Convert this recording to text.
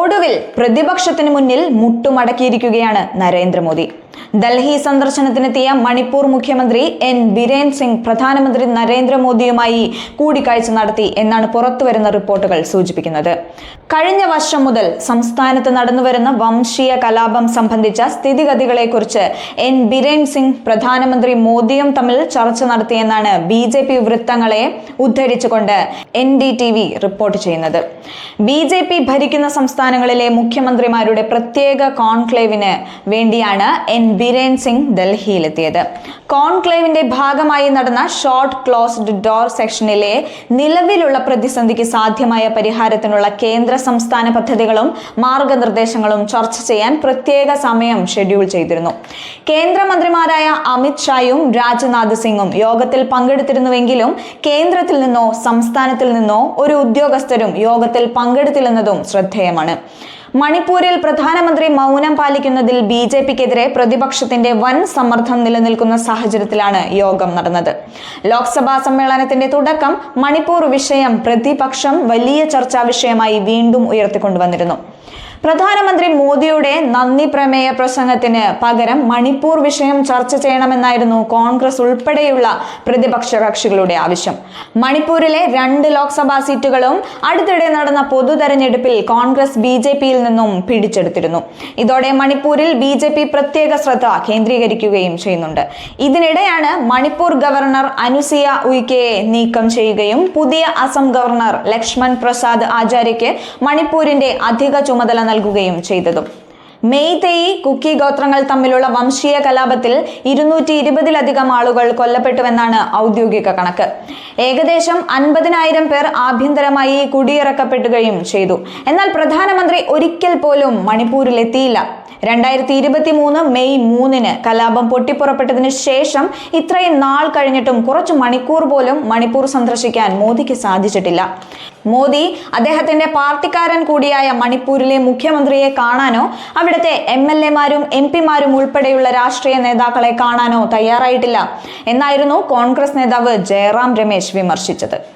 ഒടുവിൽ പ്രതിപക്ഷത്തിന് മുന്നിൽ മുട്ടുമടക്കിയിരിക്കുകയാണ് നരേന്ദ്രമോദി. ഡൽഹി സന്ദർശനത്തിനെത്തിയ മണിപ്പൂർ മുഖ്യമന്ത്രി എൻ ബിരേൻ സിംഗ് പ്രധാനമന്ത്രി നരേന്ദ്രമോദിയുമായി കൂടിക്കാഴ്ച നടത്തി എന്നാണ് പുറത്തുവരുന്ന റിപ്പോർട്ടുകൾ സൂചിപ്പിക്കുന്നത്. കഴിഞ്ഞ വർഷം മുതൽ സംസ്ഥാനത്ത് നടന്നുവരുന്ന വംശീയ കലാപം സംബന്ധിച്ച സ്ഥിതിഗതികളെക്കുറിച്ച് എൻ ബിരേൻ സിംഗ് പ്രധാനമന്ത്രി മോദിയും തമ്മിൽ ചർച്ച നടത്തിയെന്നാണ് ബി ജെ പി വൃത്തങ്ങളെ ഉദ്ധരിച്ചുകൊണ്ട് N D T V report ചെയ്യുന്നത്. ബി ജെ പി ഭരിക്കുന്ന സംസ്ഥാനങ്ങളിലെ മുഖ്യമന്ത്രിമാരുടെ പ്രത്യേക കോൺക്ലേവിന് വേണ്ടിയാണ് എൻ ബിരേൻ സിംഗ് ഡൽഹിയിലെത്തിയത്. കോൺക്ലേവിന്റെ ഭാഗമായി നടന്ന ഷോർട്ട് ക്ലോസ്ഡ് ഡോർ സെക്ഷനിലെ നിലവിലുള്ള പ്രതിസന്ധിക്ക് സാധ്യമായ പരിഹാരത്തിനുള്ള കേന്ദ്ര സംസ്ഥാന പദ്ധതികളും മാർഗനിർദ്ദേശങ്ങളും ചർച്ച ചെയ്യാൻ പ്രത്യേക സമയം ഷെഡ്യൂൾ ചെയ്തിരുന്നു. കേന്ദ്രമന്ത്രിമാരായ അമിത് ഷായും രാജ്നാഥ് സിംഗും യോഗത്തിൽ പങ്കെടുത്തിരുന്നുവെങ്കിലും കേന്ദ്രത്തിൽ നിന്നോ സംസ്ഥാനത്തിൽ നിന്നോ ഒരു ഉദ്യോഗസ്ഥരും യോഗത്തിൽ പങ്കെടുത്തില്ലെന്നതും ശ്രദ്ധേയമാണ്. മണിപ്പൂരിൽ പ്രധാനമന്ത്രി മൗനം പാലിക്കുന്നതിൽ ബി ജെ പിക്കെതിരെ പ്രതിപക്ഷത്തിന്റെ വൻ സമ്മർദ്ദം നിലനിൽക്കുന്ന സാഹചര്യത്തിലാണ് യോഗം നടന്നത്. ലോക്സഭാ സമ്മേളനത്തിന്റെ തുടക്കം മണിപ്പൂർ വിഷയം പ്രതിപക്ഷം വലിയ ചർച്ചാ വിഷയമായി വീണ്ടും ഉയർത്തിക്കൊണ്ടുവന്നിരുന്നു. പ്രധാനമന്ത്രി മോദിയുടെ നന്ദി പ്രമേയ പ്രസംഗത്തിന് പകരം മണിപ്പൂർ വിഷയം ചർച്ച ചെയ്യണമെന്നായിരുന്നു കോൺഗ്രസ് ഉൾപ്പെടെയുള്ള പ്രതിപക്ഷ കക്ഷികളുടെ ആവശ്യം. മണിപ്പൂരിലെ രണ്ട് ലോക്സഭാ സീറ്റുകളും അടുത്തിടെ നടന്ന പൊതു തെരഞ്ഞെടുപ്പിൽ കോൺഗ്രസ് ബി ജെ പിയിൽ നിന്നും പിടിച്ചെടുത്തിരുന്നു. ഇതോടെ മണിപ്പൂരിൽ ബി ജെ പി പ്രത്യേക ശ്രദ്ധ കേന്ദ്രീകരിക്കുകയും ചെയ്യുന്നുണ്ട്. ഇതിനിടെയാണ് മണിപ്പൂർ ഗവർണർ അനുസിയ ഉയ്ക്കയെ നീക്കം ചെയ്യുകയും പുതിയ അസം ഗവർണർ ലക്ഷ്മൺ പ്രസാദ് ആചാര്യയ്ക്ക് മണിപ്പൂരിന്റെ അധിക ചുമതല നൽകുകയും ചെയ്തതും. മെയ്തേയി കുക്കി ഗോത്രങ്ങൾ തമ്മിലുള്ള വംശീയ കലാപത്തിൽ ഇരുന്നൂറ്റി ഇരുപതിലധികം ആളുകൾ കൊല്ലപ്പെട്ടുവെന്നാണ് ഔദ്യോഗിക കണക്ക്. ഏകദേശം അൻപതിനായിരം പേർ ആഭ്യന്തരമായി കുടിയിറക്കപ്പെടുകയും ചെയ്തു. എന്നാൽ പ്രധാനമന്ത്രി ഒരിക്കൽ പോലും മണിപ്പൂരിൽ എത്തിയില്ല രണ്ടായിരത്തി ഇരുപത്തി മൂന്ന് മെയ് മൂന്നിന് കലാപം പൊട്ടിപ്പുറപ്പെട്ടതിന് ശേഷം ഇത്രയും നാൾ കഴിഞ്ഞിട്ടും കുറച്ച് മണിക്കൂർ പോലും മണിപ്പൂർ സന്ദർശിക്കാൻ മോദിക്ക് സാധിച്ചിട്ടില്ല. മോദി അദ്ദേഹത്തിന്റെ പാർട്ടിക്കാരൻ കൂടിയായ മണിപ്പൂരിലെ മുഖ്യമന്ത്രിയെ കാണാനോ അവിടുത്തെ എം എൽ എമാരും എം പിമാരും ഉൾപ്പെടെയുള്ള രാഷ്ട്രീയ നേതാക്കളെ കാണാനോ തയ്യാറായിട്ടില്ല. എന്നായിരുന്നു കോൺഗ്രസ് നേതാവ് ജയറാം രമേശ് വിമർശിച്ചത്.